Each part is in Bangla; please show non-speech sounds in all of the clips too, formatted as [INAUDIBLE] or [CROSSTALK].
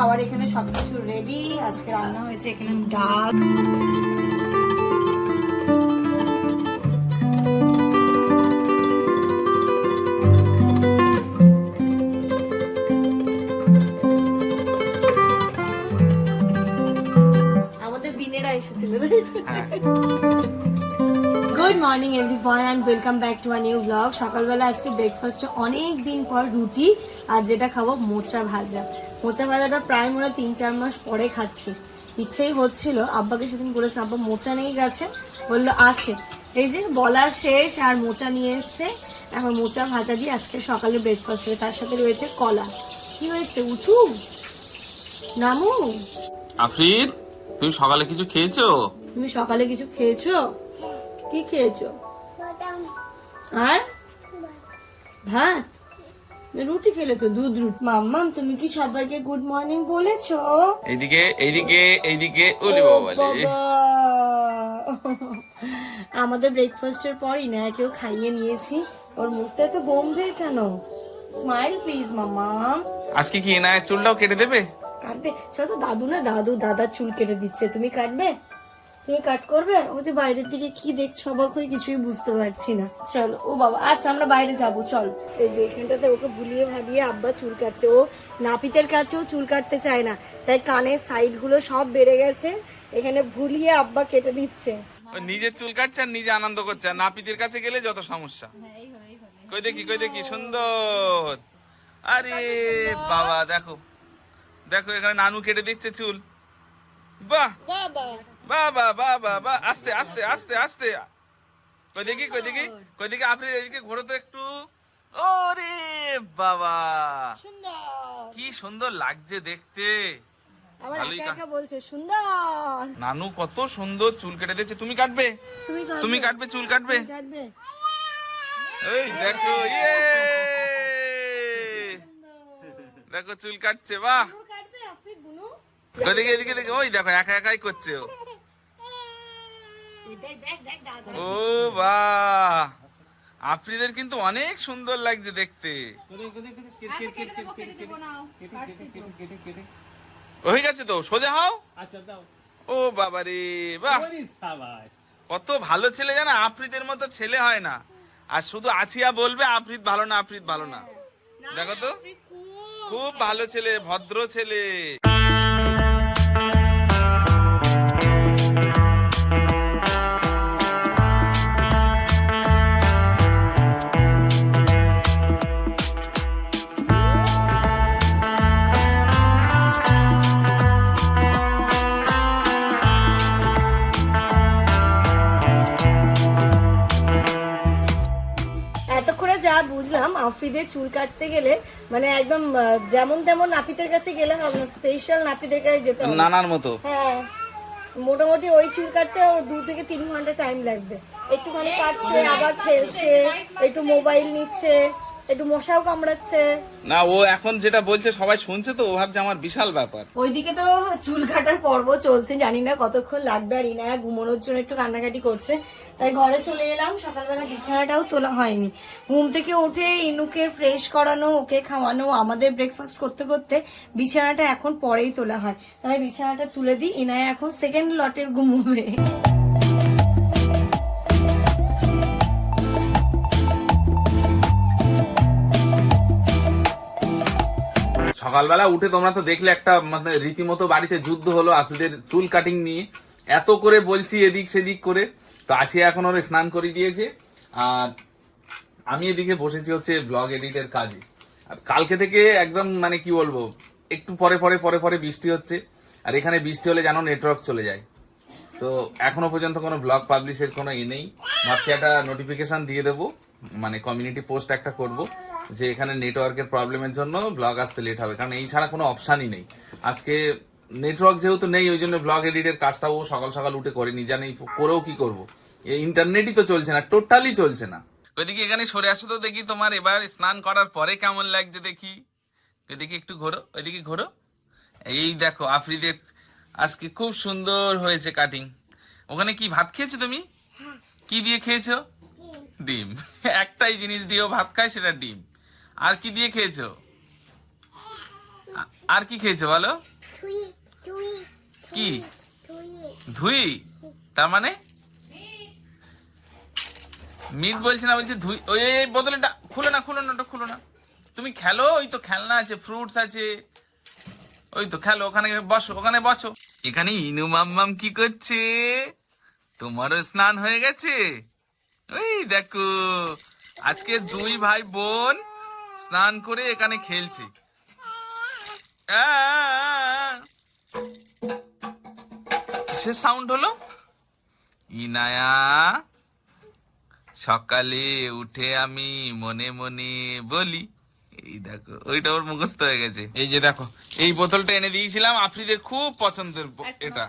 খাবার এখানে সবকিছু রেডি আজকে রান্না হয়েছে এখানে ডাল। Good morning everyone and welcome back to a new blog সকালবেলা আজকে ব্রেকফাস্টে অনেক দিন পর রুটি, আর যেটা খাব মোচা ভাজা। মোচা ভাজাটা প্রায় মোরা তিন চার মাস পরে খাচ্ছি। ইচ্ছেই হচ্ছিল আব্বাকে সেদিন বলেছে আব্বা মোচা নেই গেছে? বলল আছে। এই যে বলা শেষ আর মোচা নিয়ে এসছে। এখন মোচা ভাজা দিয়ে আজকে সকালে ব্রেকফাস্ট হবে তার সাথে রয়েছে কলা। কি হয়েছে উঠু? নামু? আফরিদ তুমি সকালে কিছু খেয়েছো? তুমি সকালে কিছু খেয়েছো? কি খেয়েছো? আর? ভাত? রুটি খেলে তো দুধ রুটি। মাম্মাম তুমি কি সবাইকে গুড মর্নিং বলেছ? এইদিকে এইদিকে এইদিকে ওরে বাবা। আমাদের ব্রেকফাস্টের পরই না কেউ খাইয়ে নিয়েছি। ওর মুখটা তো গম্ভীর কেন? স্মাইল প্লিজ মাম্মাম আজকে কি এনায়ের চুলটাও কেটে দেবে? কাটবে। তো দাদু না দাদু দাদার চুল কেটে দিচ্ছে। তুমি কাটবে? তুমি কাট করবে? ও যে বাইরের দিকে কি দেখছ অবাক হয়ে কিছুই বুঝতে পারছি না। চলো ও বাবা আচ্ছা আমরা বাইরে যাব চল। এই যে এখানটাতে ওকে ভুলিয়ে ভাবিয়ে আব্বা চুল কাটছে। ও নাপিতের কাছেও চুল কাটতে চায় না। তাই কানের সাইডগুলো সব বেড়ে গেছে। এখানে ভুলিয়ে আব্বা কেটে দিচ্ছে। ও নিজের চুল কাটছে আর নিজে আনন্দ করছে। আর নাপিতের কাছে গেলে যত সমস্যা। কই দেখি কই দেখি সুন্দর। আরে বাবা দেখো। দেখো এখানে নানু কেটে দিচ্ছে চুল। বাহ! বাবা। বাবা বাবা বাহ আস্তে আস্তে আস্তে আস্তে। কই দেখি কই দেখি কই দেখি আফরিদ এদিকে ঘোরো তো একটু। ওরে বাবা কি সুন্দর লাগছে দেখতে। নানু কত সুন্দর চুল কেটে দিচ্ছে তুমি কাটবে? তুমি কাটবে? চুল কাটবে? এই দেখো ইয়ে! দেখো চুল কাটছে বাহ। ওদিকে এদিকে দেখো ওই দেখো একা একাই করছে ও। ও বাহ। আফ্রিদের কিন্তু অনেক সুন্দর লাগছে দেখতে। হয়ে গেছে তো সোজা হও। ও বাবা রে বাহ। কত ভালো ছেলে জানা আফ্রিদের মতো ছেলে হয় না। আর শুধু আছিয়া বলবে আফ্রিদ ভালো না আফ্রিদ ভালো না। দেখো তো। খুব ভালো ছেলে ভদ্র ছেলে। বুঝলাম আফ্রিদের চুল কাটতে গেলে মানে একদম যেমন তেমন নাপিতের কাছে গেলে হবে না স্পেশাল নাপিতের কাছে যেতে হবে। নানার মতো। হ্যাঁ মোটামুটি ওই চুল কাটতে ওর দু থেকে তিন ঘণ্টা টাইম লাগবে। একটুখানি কাটছে আবার ফেলছে একটু মোবাইল নিচ্ছে একটু মশাও কামড়াচ্ছে। না ও এখন যেটা বলছে সবাই শুনছে তো ও ভাবছে আমার বিশাল ব্যাপার। ওইদিকে তো চুল কাটার পর্ব চলছে জানি না কতক্ষণ লাগবে আর ইনায়া ঘুমানোর জন্য একটু কান্নাকাটি করছে। তাই ঘরে চলে এলাম, সকালবেলা বিছানাটাও তোলা হয়নি। ঘুম থেকে উঠে ইনুকে ফ্রেশ করানো, ওকে খাওয়ানো, আমাদের ব্রেকফাস্ট করতে করতে বিছানাটা এখন পরেই তোলা হয়। তাই বিছানাটা তুলে দিই, ইনায়া এখন সেকেন্ড লটের ঘুমোবে। সকালবেলা উঠে তোমরা তো দেখলে একটা মানে রীতিমতো বাড়িতে যুদ্ধ হলো আপনাদের চুল কাটিং নিয়ে। এত করে বলছি এদিক সেদিক করে। তো আজকে এখন ওরা স্নান করে দিয়েছে। আর আমি এদিকে বসেছি হচ্ছে ব্লগ এডিটের কাজে। আর কালকে থেকে একদম মানে কি বলব, একটু পরে পরে পরে পরে বৃষ্টি হচ্ছে। আর এখানে বৃষ্টি হলে যেন নেটওয়ার্ক চলে যায়। তো এখনও পর্যন্ত কোনো ব্লগ পাবলিশের কোনো ই নেই। ভাবছি একটা নোটিফিকেশন দিয়ে দেবো। মানে কমিউনিটি পোস্ট একটা করব যে এখানে নেটওয়ার্কের প্রবলেমের জন্য ব্লগ আসতে লেট হবে। কারণ এই ছাড়া কোনো অপশানই নেই। আজকে নেটওয়ার্ক যেহেতু নেই, ওই জন্য ব্লগ এডিটের কাজটাও সকাল সকাল উঠে করিনি। জানি করেও কি করব। ইন্টারনেটই তো চলছে না টোটালি চলছে না। ওইদিকে এখানে সরে আসো তো দেখি তোমার, এবার স্নান করার পরে কেমন লাগছে দেখি। ওইদিকে একটু ঘোরো, ওইদিকে ঘোরো। এই দেখো, আফ্রিদের আজকে খুব সুন্দর হয়েছে কাটিং ওখানে কি ভাত খেয়েছো তুমি? কি দিয়ে খেয়েছো? ডিম। একটাই জিনিস দিয়েও ভাত খায়, সেটা ডিম। আর কি দিয়ে খেয়েছো? আর কি খেয়েছো বলো? কি? ধুই। তার মানে? মিট বলছি না বলছি ধুই। ওই বোতলটা খুলো না খুলো না ওটা খুলো না। তুমি খেলো ওই তো খেলনা আছে ফ্রুটস আছে। ওই তো খেলো ওখানে বসো ওখানে বসো। এখানে ইনু মাম্মাম কি করছে? তোমারও স্নান হয়ে গেছে? ওই দেখো আজকে দুই ভাই বোন স্নান করে এখানে খেলছে। আহ! কিসের সাউন্ড হলো। ইনায়া সকালে উঠে আমি মনে মনে বলি এই দেখো ওইটা ওর মুখস্থ হয়ে গেছে। এই যে দেখো এই বোতলটা এনে দিয়েছিলাম আফ্রিদের খুব পছন্দের এটা।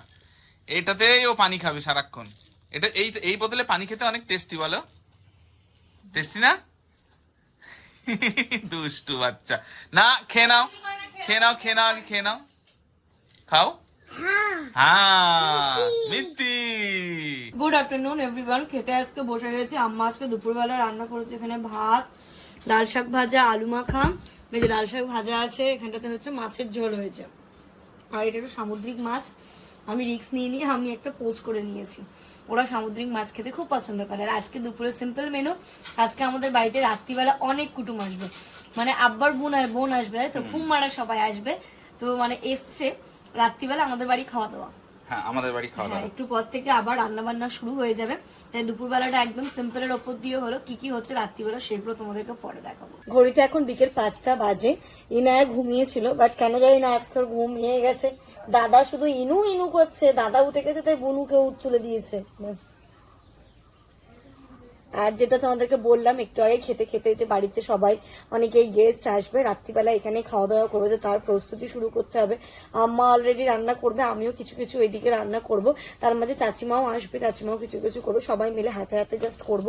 এইটাতেই ও পানি খাবে সারাক্ষণ। এটা এই এই বোতলে পানি খেতে অনেক টেস্টি বলো? টেস্টি না? [LAUGHS] দুষ্টু বাচ্চা। না খেয়ে নাও। খেয়ে নাও? খেয়ে নাও আগে খেয়ে নাও। খাও। গুড আফটারনুন এভরিওয়ান খেতে আজকে বসে গেছে। আম্মা আজকে দুপুরবেলা রান্না করেছে এখানে ভাত লাল শাক ভাজা আলু মাখা। এই যে লাল শাক ভাজা আছে এখানটাতে হচ্ছে মাছের ঝোল হয়েছে। আর এটা একটু সামুদ্রিক মাছ। আমি রিক্স নিয়ে নিয়ে আমি একটা পোজ করে নিয়েছি। ওরা সামুদ্রিক মাছ খেতে খুব পছন্দ করে। আর আজকে দুপুরে সিম্পল মেনু আজকে আমাদের বাড়িতে রাত্রিবেলা অনেক কুটুম আসবে। মানে আব্বার বোন বোন আসবে তো? ঘুম মারা সবাই আসবে। তো মানে এসছে। রাত্রিবেলা আমাদের বাড়ি খাওয়া দাওয়া হ্যাঁ আমাদের বাড়ি খাওয়া হ্যাঁ দাওয়া একটু পর থেকে আবার রান্না বান্না শুরু হয়ে যাবে। তাই দুপুরবেলাটা একদম সিম্পলের ওপর দিয়ে হলো কি কি হচ্ছে রাত্রিবেলা সেগুলো তোমাদেরকে পরে দেখাবো। ঘড়িতে এখন বিকেল পাঁচটা বাজে। ইনায়া ঘুমিয়েছিল বাট কেন জানি না আজকে ঘুম ভেঙে গেছে। দাদা শুধু ইনু ইনু করছে। দাদা উঠে গেছে তাই বনুকে উঠ তুলে দিয়েছে। আর যেটা তোমাদেরকে বললাম, একটু আগে খেতে খেতে যে বাড়িতে সবাই, অনেকেই গেস্ট আসবে, রাত্রিবেলা এখানে খাওয়া দাওয়া করবে, তার প্রস্তুতি শুরু করতে হবে। আম্মা অলরেডি রান্না করবে, আমিও কিছু কিছু ওইদিকে রান্না করব। তার মাঝে চাচিমাও আসবে, চাচিমাও কিছু কিছু করব, সবাই মিলে হাতে হাতে জাস্ট করব।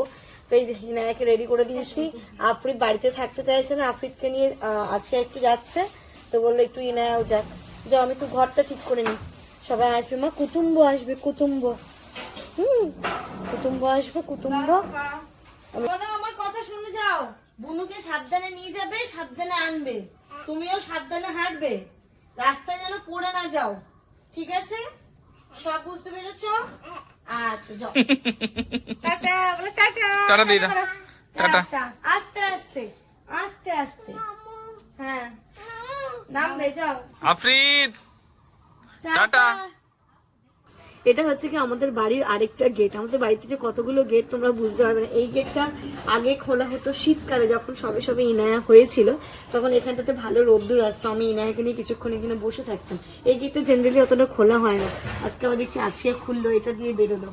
তো এই যে হিনায়াকে রেডি করে দিয়েছি। আফরিদ বাড়িতে থাকতে চাইছে না, আফরিদকে নিয়ে আজকে একটু যাচ্ছে। তো বলল একটু ইনায়াও যাক। যাও, আমি একটু ঘরটা ঠিক করে নিই। সবাই আসবে। মা কুটুম্ব আসবে কুটুম্ব হুম কুটুম্ব আসবে কুটুম্ব আমার কথা শুনে যাও। বুনুকে সাবধানে নিয়ে যাবে সাবধানে আনবে। তুমিও সাবধানে হাঁটবে। রাস্তায় যেন পড়ে না যাও। ঠিক আছে? সব বুঝতে পেরেছ? আচ্ছা যাও। টাটা বলে টাটা। টাটা দিয়ে টাটা। টাটা। আস্তে আস্তে আস্তে আস্তে। হ্যাঁ। নামবে যাও। আফরিদ! টাটা। এটা হচ্ছে কি আমাদের বাড়ির আরেকটা গেট আমাদের বাড়িতে যে কতগুলো গেট তোমরা বুঝতে পারবে না। এই গেটটা আগে খোলা হতো শীতকালে যখন সবে সবে ইনায়া হয়েছিল, তখন এখানটাতে ভালো রোদ্দুর আসতো। আমি ইনায়াকে নিয়ে কিছুক্ষণ এখানে বসে থাকতাম। এই গেটটা জেনারেলি অতটা খোলা হয় না। আজকে আবার দেখছি খুললো, এটা দিয়ে বেরোলো।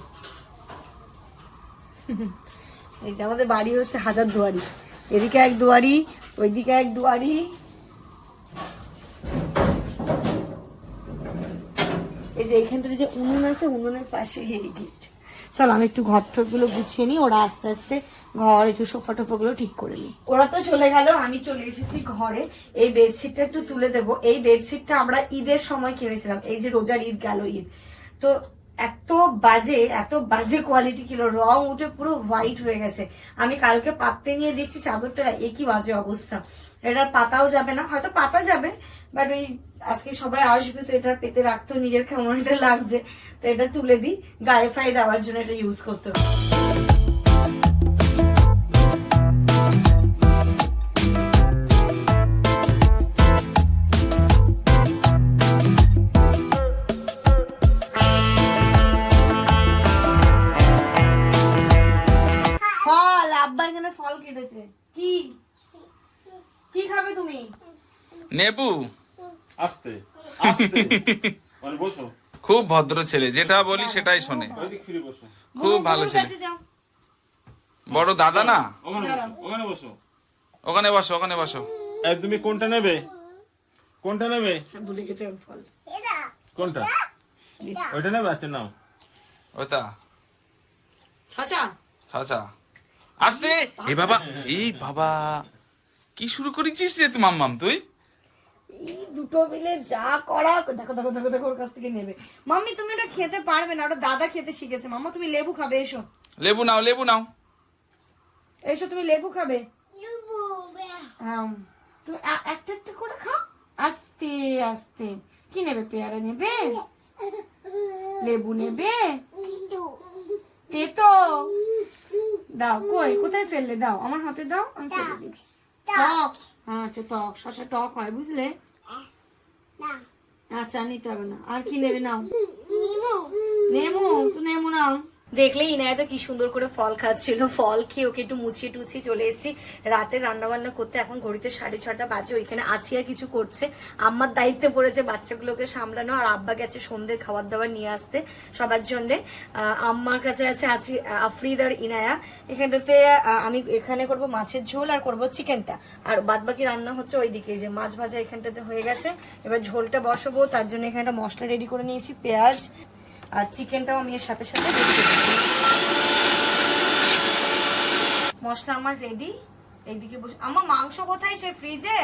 [LAUGHS] আমাদের বাড়ি হচ্ছে হাজার দুয়ারি এদিকে এক দুয়ারি, ওইদিকে এক দুয়ারি যে এইখানটাতে যে উনুন আছে, উনুনের পাশে এই গেট। চলো, আমি একটু ঘরগুলো গুছিয়ে নিই, ওরা আস্তে আস্তে ঘর, একটু সোফা টোফা গুলো ঠিক করে নিই। ওরা তো চলে গেল, আমি চলে এসেছি ঘরে। এই বেডশিটটা একটু তুলে দেবো। এই বেডশিটটা আমরা ঈদের সময় কিনেছিলাম। এই যে রোজার ঈদ, গেল ঈদ। তো এত বাজে এত বাজে কোয়ালিটি কিলো রং উঠে পুরো হোয়াইট হয়ে গেছে। আমি কালকে পাততে নিয়ে দেখছি, চাদরটা একই বাজে অবস্থা। এটার পাতাও যাবে না, হয়তো পাতা যাবে বাট ওই আজকে সবাই আসবে, তো এটা পেতে রাখতো নিজের কেমন এটা লাগছে, তো এটা তুলে দিই। গায়ে ফায়ে দেওয়ার জন্য এটা ইউজ করতে ফল কেটেছে। কি? কি খাবে তুমি? নেবু। আস্তে আস্তে। মানে বসো। খুব ভদ্র ছেলে যেটা বলি সেটাই শোনে। ওইদিক ফিরে বসো। খুব ভালো ছেলে। বড় দাদা না? ওখানে বসো ওখানে বসো। ওখানে বসো ওখানে বসো। এই তুমি কোনটা নেবে? কোনটা নেবে? ভুলে গেছে ওর ফল। কোনটা? ওইটা নেবে? আচ্ছা নাও। ওটা চাচা আচ্ছা আসতে! এ বাবা এই বাবা কি শুরু করেছিস রে তুই মাম্মাম তুই? এই দুটো মিলে যা করা দেখো দেখো দেখো দেখো ওর কাছ থেকে নেবে। মাম্মি তুমি ওটা খেতে পারবে না ওটা দাদা খেতে শিখেছে। মাম্মা তুমি লেবু খাবে এসো। লেবু নাও লেবু নাও। এসো তুমি লেবু খাবে। হ্যাঁ তুমি একটা একটা করে খাও। আস্তে আস্তে। কি নেবে পেয়ারা নেবে? লেবু নেবে? তেতো। দাও কই? কোথায় ফেললে? দাও আমার হাতে দাও আমি ফেলে দিই টক। হ্যাঁ আচ্ছা টক শশা টক হয় বুঝলে? আচ্ছা নিতে হবে না। আর কি নেবে নাও? নেমু। নেমো নেমু নাও। দেখলে ইনায় তো কি সুন্দর করে ফল খাচ্ছিল, ফল খেয়ে ওকে একটু মুছিয়ে টুছিয়ে চলে এসেছি। রাতে রান্না বান্না করতে এখন ঘড়িতে সাড়ে ছটা বাজে, ওইখানে আছিয়া কিছু করছে। আম্মার দায়িত্বে পড়েছে বাচ্চাগুলোকে সামলানো আর আব্বা গেছে সন্ধ্যের খাবার দাবার নিয়ে আসতে সবার জন্যে। আম্মার কাছে আছে, আছি আফরিদ আর ইনায়া। এখানটাতে আমি এখানে করব মাছের ঝোল আর করব চিকেনটা। আর বাদ বাকি রান্না হচ্ছে ওইদিকে যে মাছ ভাজা এখানটাতে হয়ে গেছে। এবার ঝোলটা বসাবো, তার জন্য এখানে একটা মশলা রেডি করে নিয়েছি, পেঁয়াজ আর চিকেনটাও আমি এর সাথে সাথে মশলা আমার রেডি এইদিকে বসে আমার মাংস কোথায় সে ফ্রিজে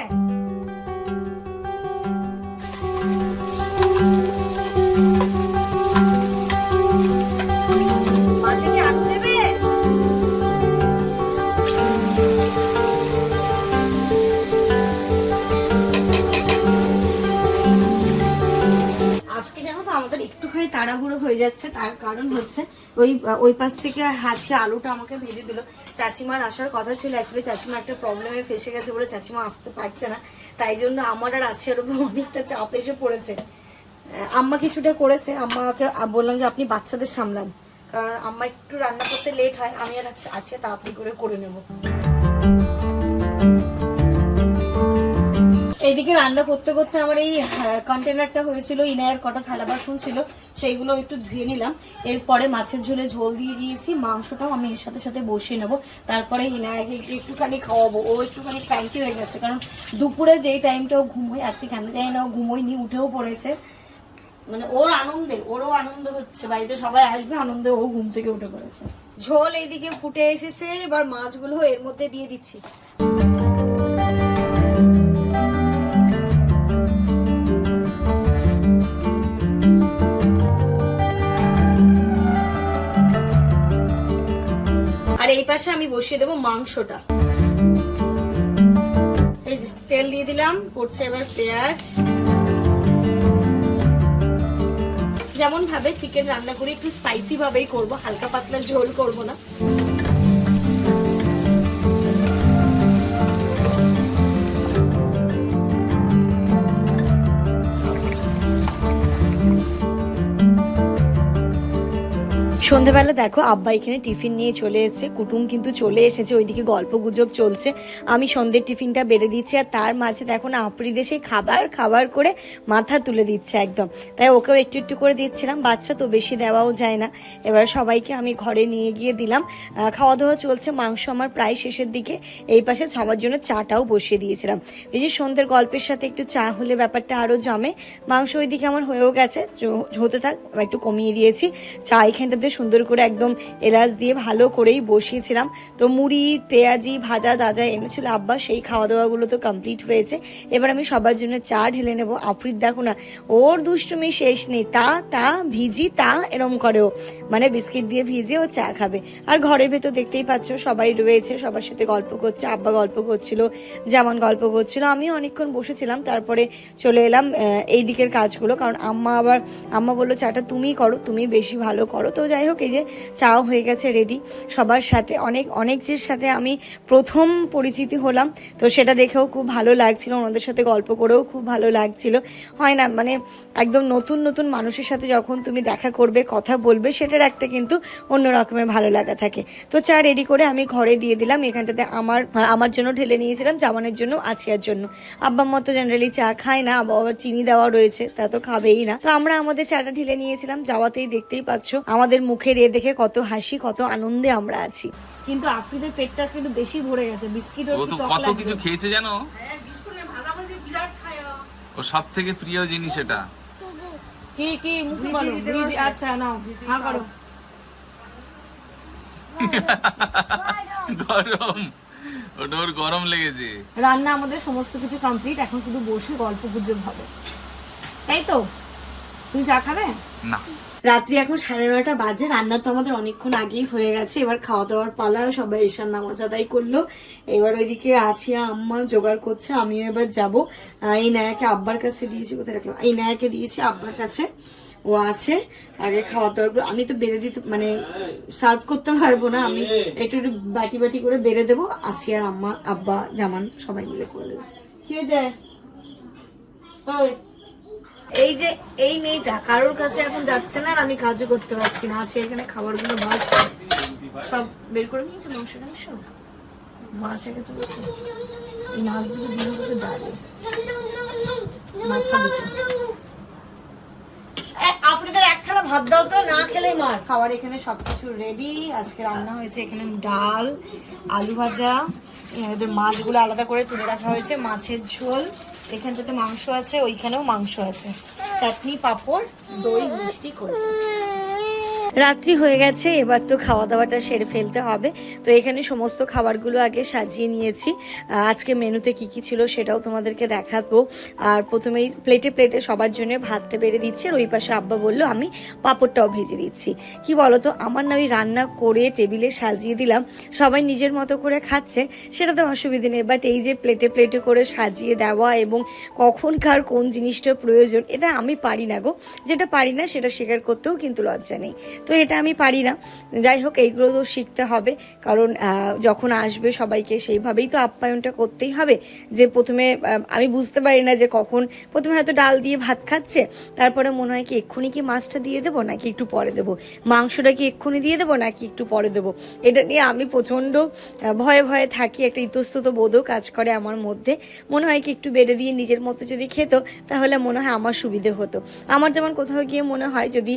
হয়ে যাচ্ছে। তার কারণ হচ্ছে ওই ওই পাশ থেকে হাঁচি আলুটা আমাকে ভেজে দিল। চাচিমার আসার কথা ছিল অ্যাকচুয়ালি চাচিমা একটা প্রবলেমে ফেসে গেছে বলে চাচিমা আসতে পারছে না। তাই জন্য আমার আর আছে উপর অনেকটা চাপ এসে পড়েছে। আম্মা কিছুটা করেছে। আম্মাকে বললাম যে আপনি বাচ্চাদের সামলান। কারণ আম্মা একটু রান্না করতে লেট হয়। আমি আর আছে তাড়াতাড়ি করে করে নেব। এইদিকে রান্না করতে করতে আমার এই কন্টেনারটা হয়েছিল, ইনায়ের কটা থালা বাসন ছিল, সেইগুলো একটু ধুয়ে নিলাম। এরপরে মাছের ঝোলে ঝোল দিয়ে দিয়েছি, মাংসটাও আমি এর সাথে সাথে বসিয়ে নেব। তারপরে ইনায়াকে একটু একটুখানি খাওয়াবো। ও একটুখানি ক্যান্টি হয়ে গেছে, কারণ দুপুরে যেই টাইমটা ও ঘুমোয় আছে কেন জানি না ও ঘুমোয়নি, উঠেও পড়েছে। মানে ওর আনন্দে, ওরও আনন্দ হচ্ছে। বাড়িতে সবাই আসবে, আনন্দে ও ঘুম থেকে উঠে পড়েছে। ঝোল এইদিকে ফুটে এসেছে, এবার মাছগুলো এর মধ্যে দিয়ে দিচ্ছি। পাশে আমি বসিয়ে দেবো মাংসটা। এই যে, তেল দিয়ে দিলাম, পড়ছে এবার পেঁয়াজ। যেমন ভাবে চিকেন রান্না করি, একটু স্পাইসি ভাবেই করব, হালকা পাতলা ঝোল করব না। সন্ধেবেলা দেখো, আব্বা এখানে টিফিন নিয়ে চলে এসেছে, কুটুম কিন্তু চলে এসেছে, ওইদিকে গল্প গুজব চলছে। আমি সন্ধ্যের টিফিনটা বেড়ে দিচ্ছি আর তার মাঝে দেখো না আপরি দেশে খাবার খাবার করে মাথা তুলে দিচ্ছে একদম। তাই ওকেও একটু একটু করে দিচ্ছিলাম, বাচ্চা তো বেশি দেওয়াও যায় না। এবার সবাইকে আমি ঘরে নিয়ে গিয়ে দিলাম। খাওয়া দাওয়া চলছে, মাংস আমার প্রায় শেষের দিকে। এই পাশে সবার জন্য চাটাও বসিয়ে দিয়েছিলাম। এই যে সন্ধ্যের গল্পের সাথে একটু চা হলে ব্যাপারটা আরও জমে। মাংস ওইদিকে আমার হয়েও গেছে হতে থাক, একটু কমিয়ে দিয়েছি। চা এখানটাতে সুন্দর করে একদম এলাচ দিয়ে ভালো করেই বসিয়েছিলাম। তো মুড়ি, পেঁয়াজি, ভাজা যা এনেছিল, আব্বা সেই খাওয়া দাওয়াগুলো তো কমপ্লিট হয়েছে। এবার আমি সবার জন্য চা ঢেলে নেব। আফরিদ দেখো না, ওর দুষ্টুমি শেষ নেই। তা তা, ভিজি, তা, এরম করে ও। মানে বিস্কিট দিয়ে ভিজে ও চা খাবে। আর ঘরের ভেতর দেখতেই পাচ্ছ, সবাই রয়েছে, সবার সাথে গল্প করছে, আব্বা গল্প করছিল যেমন গল্প করছিল। আমিও অনেকক্ষণ বসেছিলাম, তারপরে চলে এলাম এই দিকের কাজগুলো। কারণ আম্মা আবার, আম্মা বলল, চাটা তুমিই করো তুমি বেশি ভালো করো। তো যাই হোক এই যে চাও হয়ে গেছে রেডি সবার সাথে। অনেক অনেকদের সাথে আমি প্রথম পরিচিতি হলাম, তো সেটা দেখেও খুব ভালো লাগছিল, ওনাদের সাথে গল্প করেও খুব ভালো লাগছিল। হয় না মানে একদম নতুন নতুন মানুষের সাথে যখন তুমি দেখা করবে, কথা বলবে, সেটার একটা কিন্তু অন্য রকমের ভালো লাগা থাকে। তো চা রেডি করে আমি ঘরে দিয়ে দিলাম, এখানটাতে আমার আমার জন্য ঢেলে নিয়েছিলাম, জামানের জন্য, আছিয়ার জন্য। আব্বা মতো জেনারেলি চা খায় না আবার আবার চিনি দেওয়া রয়েছে, তা তো খাবেই না। তো আমরা আমাদের চাটা ঢেলে নিয়েছিলাম, যাওয়াতেই দেখতেই পাচ্ছ, আমাদের মুখের এ দেখে কত হাসি কত আনন্দে আমরা আছি। কিন্তু আফ্রিদের পেটটা আজকে একটু বেশি ভরে গেছে বিস্কিট ও তো কত কিছু খেয়েছে জানো? ও। সব থেকে প্রিয় জিনিস এটা। কি কি মুখে বলো আচ্ছা নাও হ্যাঁ করো। গরম। ওটা ওর গরম লেগেছে। রান্না আমাদের সমস্ত কিছু কমপ্লিট এখন শুধু বসে গল্প গুজব হবে তাই তো? তুমি চা খাবে? না। রাত্রি এখন সাড়ে নয়টা বাজে রান্না তো আমাদের অনেকক্ষণ আগেই হয়ে গেছে। এবার খাওয়া দাওয়ার পালা সবাই ঈশান নামাজ আদায় করল। এবার ওইদিকে আছিয়া আম্মা জোগাড় করছে আমিও এবার যাব। এই নায়াকে আব্বার কাছে দিয়েছি কোথায় রাখলাম? এই নায়াকে দিয়েছি আব্বার কাছে। ও আছে আগে খাওয়া দাওয়া আমি তো বেড়ে দিতে মানে সার্ভ করতে পারব না আমি একটু একটু বাটি বাটি করে বেড়ে দেবো। আছি আর আম্মা আব্বা জামান সবাই মিলে করে দেবো। কি হয়েছে? ওই, এই যে, এই মেয়েটা কারোর কাছে এখন যাচ্ছে না আর আমি কাজও করতে পারছি না। আছে এখানে খাবারগুলো ভাজছে সব বের করে নিয়েছে? মাংস টাংস মাছ তুলছে এই মাছ দুটো দিন দুটো দাঁড়িয়ে। এক থালা ভাত দাও তো, না মার। খাবার এখানে সবকিছু রেডি আজকে রান্না হয়েছে এখানে ডাল, আলু ভাজা। এখানে মাছগুলো আলাদা করে তুলে রাখা হয়েছে, মাছের ঝোল। এখানটাতে মাংস আছে ওইখানেও মাংস আছে। চাটনি পাঁপড় দই মিষ্টি করে। রাত্রি হয়ে গেছে, এবার তো খাওয়া দাওয়াটা সেরে ফেলতে হবে। তো এখানে সমস্ত খাবারগুলো আগে সাজিয়ে নিয়েছি। আজকে মেনুতে কি কি ছিল সেটাও তোমাদেরকে দেখাবো। আর প্রথমেই প্লেটে প্লেটে সবার জন্য ভাতটা বেড়ে দিচ্ছে, আর ওই পাশে আব্বা বলল, আমি পাঁপড়টাও ভেজে দিচ্ছি। কি বলতো, আমার না ওই রান্না করে টেবিলে সাজিয়ে দিলাম। সবাই নিজের মতো করে খাচ্ছে, সেটা তো অসুবিধে নেই। বাট এই যে প্লেটে প্লেটে করে সাজিয়ে দেওয়া এবং কখন কার কোন জিনিসটা প্রয়োজন, এটা আমি পারি না গো। যেটা পারি না সেটা স্বীকার করতেও কিন্তু লজ্জা নেই। তো এটা আমি পারি না। যাই হোক, এইগুলো তো শিখতে হবে। কারণ যখন আসবে সবাইকে সেইভাবেই তো আপ্যায়নটা করতেই হবে। যে প্রথমে আমি বুঝতে পারি না যে কখন প্রথমে হয়তো ডাল দিয়ে ভাত খাচ্ছে, তারপরে মনে হয় কি এক্ষুনি কি মাছটা দিয়ে দেবো নাকি একটু পরে দেবো? মাংসটা কি এক্ষুনি দিয়ে দেবো নাকি একটু পরে দেবো? এটা নিয়ে আমি প্রচণ্ড ভয়ে ভয়ে থাকি। একটা ইতস্তত বোধও কাজ করে আমার মধ্যে। মনে হয় কি একটু বেড়ে দিয়ে নিজের মতো যদি খেত, তাহলে মনে হয় আমার সুবিধে হতো। আমার যেমন কোথাও গিয়ে মনে হয় যদি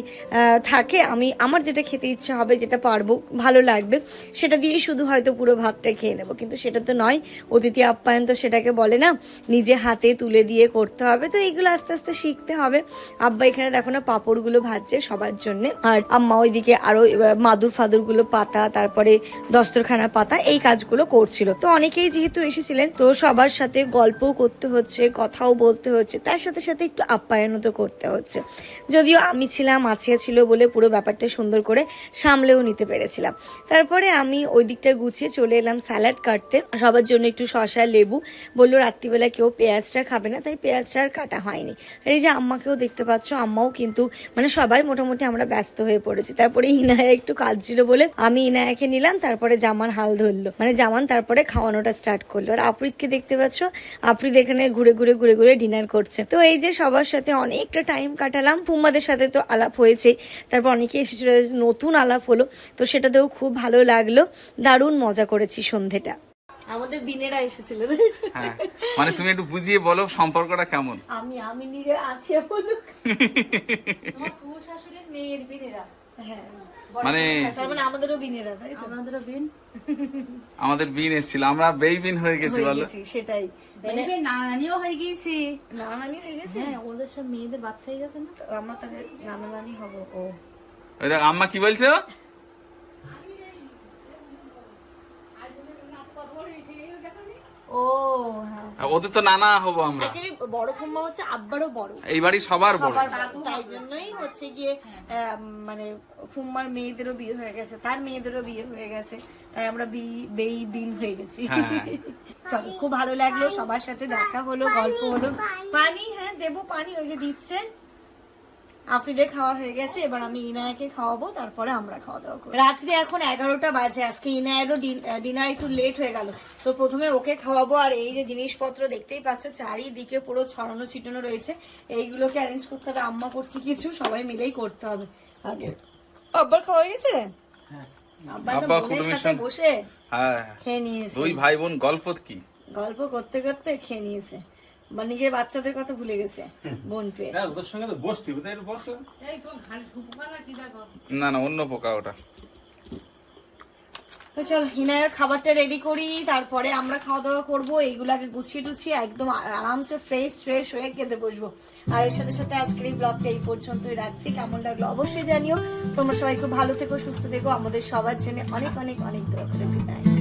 থাকে, আমি আমার যেটা খেতে ইচ্ছে হবে, যেটা পারব, ভালো লাগবে, সেটা দিয়েই শুধু হয়তো পুরো ভাতটা খেয়ে নেব। কিন্তু সেটা তো নয়, অতিথি আপ্যায়ন তো সেটাকে বলে না, নিজে হাতে তুলে দিয়ে করতে হবে। তো এইগুলো আস্তে আস্তে শিখতে হবে। আব্বা এখানে দেখো না পাঁপড়গুলো ভাজছে সবার জন্য। আর আম্মা ওইদিকে আরও মাদুর ফাদুরগুলো পাতা, তারপরে দস্তরখানা পাতা, এই কাজগুলো করছিল। তো অনেকেই যেহেতু এসেছিলেন, তো সবার সাথে গল্পও করতে হচ্ছে, কথাও বলতে হচ্ছে, তার সাথে সাথে একটু আপ্যায়নও তো করতে হচ্ছে। যদিও আমি ছিলাম, আছিয়া ছিল বলে পুরো ব্যাপারটা সুন্দর করে সামলেও নিতে পেরেছিলাম। তারপরে আমি ওই দিকটা গুছিয়ে চলে এলাম স্যালাড কাটতে। সবার জন্য একটু শশা লেবু। বলল রাত্রিবেলা কেউ পেঁয়াজটা খাবে না, তাই পেঁয়াজটা আর কাটা হয়নি। আর এই যে আম্মাকেও দেখতে পাচ্ছ, আম্মাও কিন্তু মানে সবাই মোটামুটি আমরা ব্যস্ত হয়ে পড়েছি। তারপরে ইনায়া একটু কাজ ছিল বলে আমি ইনায়াকে নিলাম, তারপরে জামান হাল ধরলো। মানে জামান তারপরে খাওয়ানোটা স্টার্ট করল। আর আফ্রিদকে দেখতে পাচ্ছ আফ্রিদ এখানে ঘুরে ঘুরে ঘুরে ঘুরে ডিনার করছে। তো এই যে সবার সাথে অনেকটা টাইম কাটালাম, পুম্মাদের সাথে তো আলাপ হয়েছে তারপর অনেকে এসেছিল নতুন আলাপ হলো তো সেটাতেও খুব ভালো লাগল। দারুণ মজা করেছি সন্ধেটা। আমাদের বিনেরা এসেছিল। হ্যাঁ মানে তুমি একটু বুঝিয়ে বলো সম্পর্কটা কেমন? আমি আমি আছি বলো শাশুড়ির মেয়ের বিনেরা হ্যাঁ মানে মানে আমাদেরও বিনেরা তাই আমাদেরও বিন আমাদের বিন এসেছিল আমরা বেই বিন হয়ে গেছি বলো। সেটাই। মানে বেবি হয়ে গিয়েছে। নানানি হয়ে গেছে? হ্যাঁ ওদের সব মেয়েদের বাচ্চা হয়ে গেছে না? আমরা তাহলে নানা নানি হব ও। ওই দেখ আম্মা কি বলছো? ও হ্যাঁ ওদের তো নানা হব আমরা। বড় ফুম্মা হচ্ছে আব্বারও বড়। এই বাড়ি। সবার বড় তাই জন্যই হচ্ছে গিয়ে মানে ফুম্মার মেয়েদেরও বিয়ে হয়ে গেছে তার মেয়েদেরও বিয়ে হয়ে গেছে তাই আমরা বেই বিন হয়ে গেছি। হ্যাঁ। চলো খুব ভালো লাগল সবার সাথে দেখা হলো গল্প হলো। পানি হ্যাঁ দেবো পানি ওই যে দিচ্ছে। আফ্রিদের খাওয়া হয়ে গেছে এবার আমি ইনায়াকে খাওয়াবো তারপরে আমরা খাওয়া দাওয়া করব। রাত্রি এখন এগারোটা বাজে আজকে ইনায়েরও ডিনার একটু লেট হয়ে গেল। তো প্রথমে ওকে খাওয়াবো আর এই যে জিনিসপত্র দেখতেই পাচ্ছ চারিদিকে পুরো ছড়ানো ছিটানো রয়েছে। এইগুলোকে অ্যারেঞ্জ করতে হবে আম্মা করছি কিছু সবাই মিলেই করতে হবে। আগে। আব্বার খাওয়া হয়ে গেছে? আব্বা তো আব্বা বোনের সাথে বসে হ্যাঁ। খেয়ে নিয়েছে। দুই ভাই বোন গল্প কি? গল্প করতে করতে খেয়ে নিয়েছে। বা নিজের বাচ্চাদের কথা ভুলে গেছে বোন পেয়ে হ্যাঁ ওদের সঙ্গে তো বসতি ওদের না না অন্য পোকা ওটা। তো চল হিনায়ের খাবারটা রেডি করি তারপরে আমরা খাওয়া দাওয়া করব এইগুলাকে গুছিয়ে টুছিয়ে একদম আরামসে ফ্রেশ ফ্রেশ হয়ে খেতে বসবো। আর এর সাথে সাথে আজকের এই ব্লগটা এই পর্যন্তই রাখছি কেমন লাগল অবশ্যই জানিও। তোমরা সবাই খুব ভালো থেকো সুস্থ থেকো আমাদের সবার জন্য অনেক অনেক অনেক দোয়া করে গুড নাইট